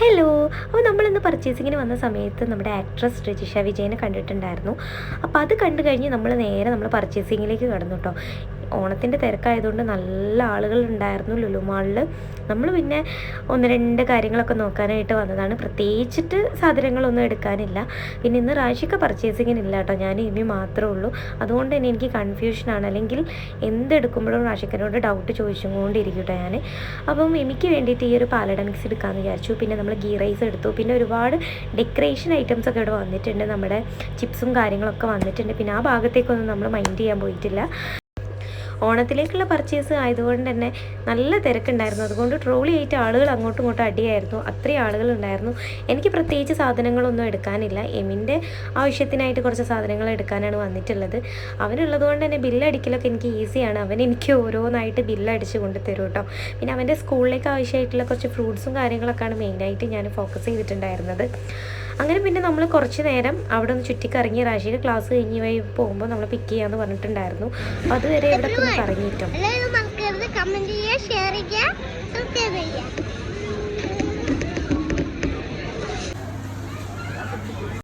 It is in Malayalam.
ഹലോ അപ്പോൾ നമ്മളിന്ന് പർച്ചേസിങ്ങിന് വന്ന സമയത്ത് നമ്മുടെ ആക്ട്രസ് രജിഷ വിജയനെ കണ്ടിട്ടുണ്ടായിരുന്നു. അപ്പോൾ അത് കണ്ടു കഴിഞ്ഞ് നമ്മൾ നേരെ നമ്മൾ പർച്ചേസിങ്ങിലേക്ക് കടന്നു കേട്ടോ ഓണത്തിന്റെ തിരക്കായതുകൊണ്ട് നല്ല ആളുകൾ ഉണ്ടായിരുന്നു ലുലു മാളിൽ നമ്മൾ പിന്നെ ഒന്ന് രണ്ട് കാര്യങ്ങളൊക്കെ നോക്കാനായിട്ട് വന്നതാണ്. പ്രത്യേകിച്ചിട്ട് സാധനങ്ങളൊന്നും എടുക്കാനില്ല. പിന്നെ ഇന്ന് റാഷിക്ക പർച്ചേസിങ്ങിനില്ല കേട്ടോ. ഞാൻ ഇനി മാത്രമേ ഉള്ളൂ. അതുകൊണ്ട് തന്നെ എനിക്ക് കൺഫ്യൂഷനാണ് അല്ലെങ്കിൽ എന്തെടുക്കുമ്പോഴും റാഷിക്കനോട് ഡൗട്ട് ചോദിച്ചും കൊണ്ടിരിക്കട്ടെ ഞാൻ അപ്പം എനിക്ക് വേണ്ടിയിട്ട് ഈ ഒരു പാലട മിക്സ് എടുക്കാമെന്ന് വിചാരിച്ചു. പിന്നെ നമ്മൾ ഗീ റൈസ് എടുത്തു. പിന്നെ ഒരുപാട് ഡെക്കറേഷൻ ഐറ്റംസ് ഒക്കെ ഇവിടെ വന്നിട്ടുണ്ട്. നമ്മുടെ ചിപ്സും കാര്യങ്ങളൊക്കെ വന്നിട്ടുണ്ട്. പിന്നെ ആ ഭാഗത്തേക്കൊന്നും നമ്മൾ മൈൻഡ് ചെയ്യാൻ പോയിട്ടില്ല. ഓണത്തിലേക്കുള്ള പർച്ചേസ് ആയതുകൊണ്ട് തന്നെ നല്ല തിരക്കുണ്ടായിരുന്നു. അതുകൊണ്ട് ട്രോളി ആയിട്ട് ആളുകൾ അങ്ങോട്ടും ഇങ്ങോട്ടും അടിയായിരുന്നു. അത്രയും ആളുകൾ ഉണ്ടായിരുന്നു എനിക്ക് പ്രത്യേകിച്ച് സാധനങ്ങളൊന്നും എടുക്കാനില്ല. എമിന്റെ ആവശ്യത്തിനായിട്ട് കുറച്ച് സാധനങ്ങൾ എടുക്കാനാണ് വന്നിട്ടുള്ളത്. അവനുള്ളത് കൊണ്ട് തന്നെ ബില്ലടിക്കലൊക്കെ എനിക്ക് ഈസിയാണ് അവൻ എനിക്ക് ഓരോന്നായിട്ട് ബില്ലടിച്ച് കൊണ്ട് തരും കേട്ടോ. പിന്നെ അവന്റെ സ്കൂളിലേക്ക് ആവശ്യമായിട്ടുള്ള കുറച്ച് ഫ്രൂട്ട്സും കാര്യങ്ങളൊക്കെയാണ് മെയിനായിട്ട് ഞാൻ ഫോക്കസ് ചെയ്തിട്ടുണ്ടായിരുന്നത്. അങ്ങനെ പിന്നെ നമ്മൾ കുറച്ച് നേരം അവിടെ ഒന്ന് ചുറ്റിക്കറങ്ങി റാഷിയുടെ ക്ലാസ് കഴിഞ്ഞ് വഴി പോകുമ്പോൾ നമ്മൾ പിക്ക് ചെയ്യാമെന്ന് പറഞ്ഞിട്ടുണ്ടായിരുന്നു. അതുവരെ ഇവിടെ മറക്കരുത് കമന്റ് ചെയ്യുക ഷെയർ ചെയ്യുക സബ്സ്ക്രൈബ് ചെയ്യുക